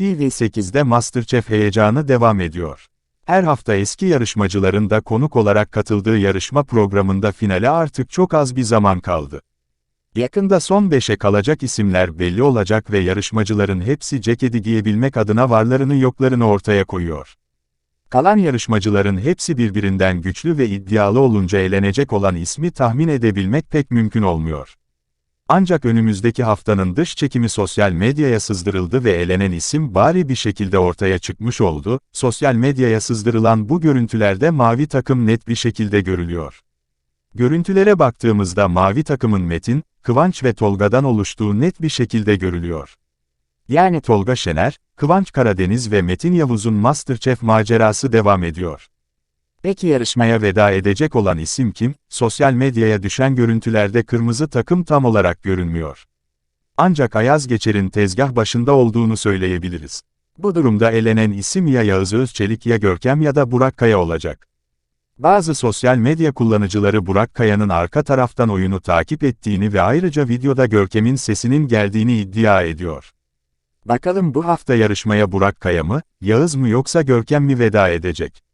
TV8'de MasterChef heyecanı devam ediyor. Her hafta eski yarışmacıların da konuk olarak katıldığı yarışma programında finale artık çok az bir zaman kaldı. Yakında son 5'e kalacak isimler belli olacak ve yarışmacıların hepsi ceketi giyebilmek adına varlarını yoklarını ortaya koyuyor. Kalan yarışmacıların hepsi birbirinden güçlü ve iddialı olunca elenecek olan ismi tahmin edebilmek pek mümkün olmuyor. Ancak önümüzdeki haftanın dış çekimi sosyal medyaya sızdırıldı ve elenen isim bari bir şekilde ortaya çıkmış oldu. Sosyal medyaya sızdırılan bu görüntülerde mavi takım net bir şekilde görülüyor. Görüntülere baktığımızda mavi takımın Metin, Kıvanç ve Tolga'dan oluştuğu net bir şekilde görülüyor. Yani Tolga Şener, Kıvanç Karadeniz ve Metin Yavuz'un MasterChef macerası devam ediyor. Peki yarışmaya veda edecek olan isim kim? Sosyal medyaya düşen görüntülerde kırmızı takım tam olarak görünmüyor. Ancak Ayaz Geçer'in tezgah başında olduğunu söyleyebiliriz. Bu durumda elenen isim ya Yağız Özçelik ya Görkem ya da Burak Kaya olacak. Bazı sosyal medya kullanıcıları Burak Kaya'nın arka taraftan oyunu takip ettiğini ve ayrıca videoda Görkem'in sesinin geldiğini iddia ediyor. Bakalım bu hafta yarışmaya Burak Kaya mı, Yağız mı yoksa Görkem mi veda edecek?